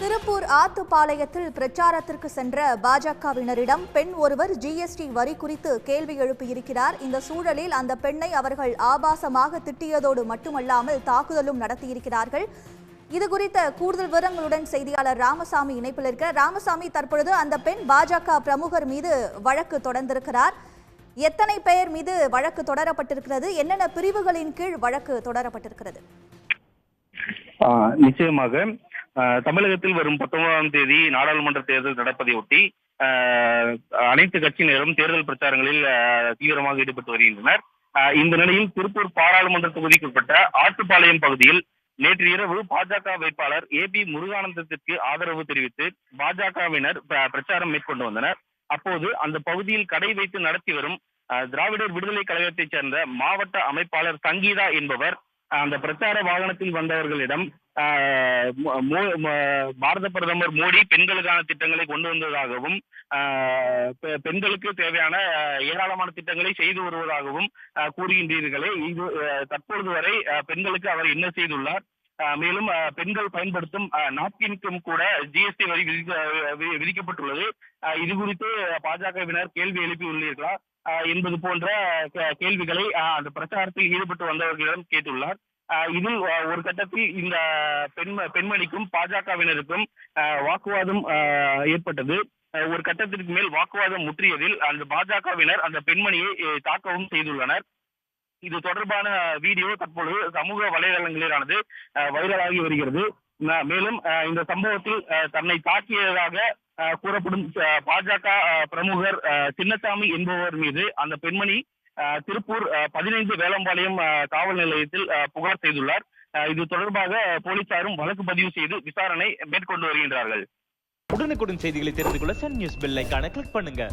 திருப்பூர் ஆத்துப்பாளையத்தில் பிரச்சாரத்திற்கு சென்ற பாஜகவினரிடம் பெண் ஒருவர் ஜிஎஸ்டி வரி குறித்து கேள்வி எழுப்பியிருக்கிறார். இந்த சூழலில் அந்த பெண்ணை அவர்கள் ஆபாசமாக திட்டியதோடு மட்டுமல்லாமல் தாக்குதலும் நடத்தியிருக்கிறார்கள். இது குறித்த கூடுதல் விவரங்களுடன் செய்தியாளர் ராமசாமி இணைப்பில் இருக்கிறார். ராமசாமி தற்பொழுது அந்த பெண் பாஜக பிரமுகர் மீது வழக்கு தொடர்ந்திருக்கிறார். எத்தனை பேர் மீது வழக்கு தொடரப்பட்டிருக்கிறது? என்னென்ன பிரிவுகளின் கீழ் வழக்கு தொடரப்பட்டிருக்கிறது? நிச்சயமாக தமிழகத்தில் வரும் பத்தொன்பதாம் தேதி நாடாளுமன்ற தேர்தல் நடப்பதையொட்டி ஆ, அனைத்து கட்சியினரும் தேர்தல் பிரச்சாரங்களில் தீவிரமாக ஈடுபட்டு வருகின்றனர். இந்த நிலையில் திருப்பூர் பாராளுமன்ற தொகுதிக்குட்பட்ட ஆட்டுப்பாளையம் பகுதியில் நேற்று இரவு பாஜக வேட்பாளர் ஏ பி முருகானந்தத்திற்கு ஆதரவு தெரிவித்து பாஜகவினர் பிரச்சாரம் மேற்கொண்டு வந்தனர். அப்போது அந்த பகுதியில் கடை வைத்து நடத்தி வரும் திராவிடர் விடுதலை கழகத்தைச் சேர்ந்த மாவட்ட அமைப்பாளர் சங்கீதா என்பவர் அந்த பிரச்சார வாகனத்தில் வந்தவர்களிடம் ஆஹ் பாரத பிரதமர் மோடி பெண்களுக்கான திட்டங்களை கொண்டு வந்ததாகவும் ஆஹ் பெ- பெண்களுக்கு தேவையான ஏராளமான திட்டங்களை செய்து வருவதாகவும் கூறுகின்றீர்களே. இது தற்பொழுது வரை பெண்களுக்கு அவர் என்ன செய்துள்ளார்? மேலும் பெண்கள் பயன்படுத்தும் நாப்கின்க்கும் கூட ஜிஎஸ்டி வரி விதிக்க- விதிக்கப்பட்டுள்ளது. இது குறித்து பாஜகவினர் கேள்வி எழுப்பி உள்ளீர்களா என்பது போன்ற கேள்விகளை அந்த பிரச்சாரத்தில் ஈடுபட்டு வந்தவர்களிடம் கேட்டுள்ளார். இதில் ஒரு கட்டத்தில் இந்த பெண் பெண்மணிக்கும் பாஜகவினருக்கும் ஆஹ், வாக்குவாதம் ஆஹ், ஏற்பட்டது. ஒரு கட்டத்திற்கு மேல் வாக்குவாதம் முற்றியதில் அந்த பாஜகவினர் அந்த பெண்மணியை தாக்கவும் செய்துள்ளனர். இது தொடர்பான வீடியோ தற்பொழுது சமூக வலைதளங்களிலானது வைரலாகி வருகிறது. மேலும் இந்த சம்பவத்தில் தன்னை தாக்கியதாக கூறப்படும் பாஜக பிரமுகர் சின்னசாமி என்பவர் மீது அந்த பெண்மணி ஆஹ், திருப்பூர் பதினைந்து வேலம்பாளையம் காவல் நிலையத்தில் புகார் செய்துள்ளார். இது தொடர்பாக போலீசாரும் வழக்கு பதிவு செய்து விசாரணை மேற்கொண்டு வருகின்றார்கள். உடனுக்குடன் செய்திகளை தெரிந்து கொள்ள சன் நியூஸ் பெல் கிளிக் பண்ணுங்க.